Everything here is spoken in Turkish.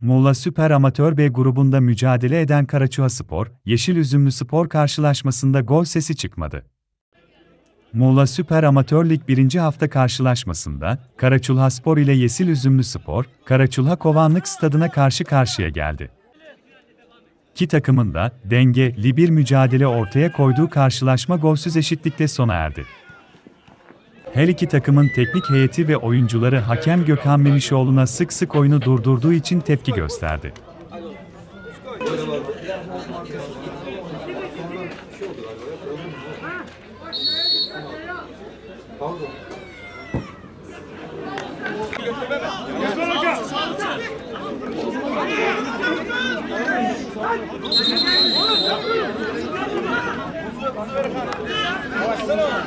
Muğla Süper Amatör B grubunda mücadele eden Karaçuha Spor, Yeşil Üzümlü Spor karşılaşmasında gol sesi çıkmadı. Muğla Süper Amatör Lig 1. hafta karşılaşmasında Karaçulha Spor ile Yeşil Üzümlü Spor, Karaçulha Kovanlık Stadına karşı karşıya geldi. İki takımın da dengeli bir mücadele ortaya koyduğu karşılaşma golsüz eşitlikle sona erdi. Her iki takımın teknik heyeti ve oyuncuları hakem Gökhan Memişoğlu'na sık sık oyunu durdurduğu için tepki gösterdi. Başlasana.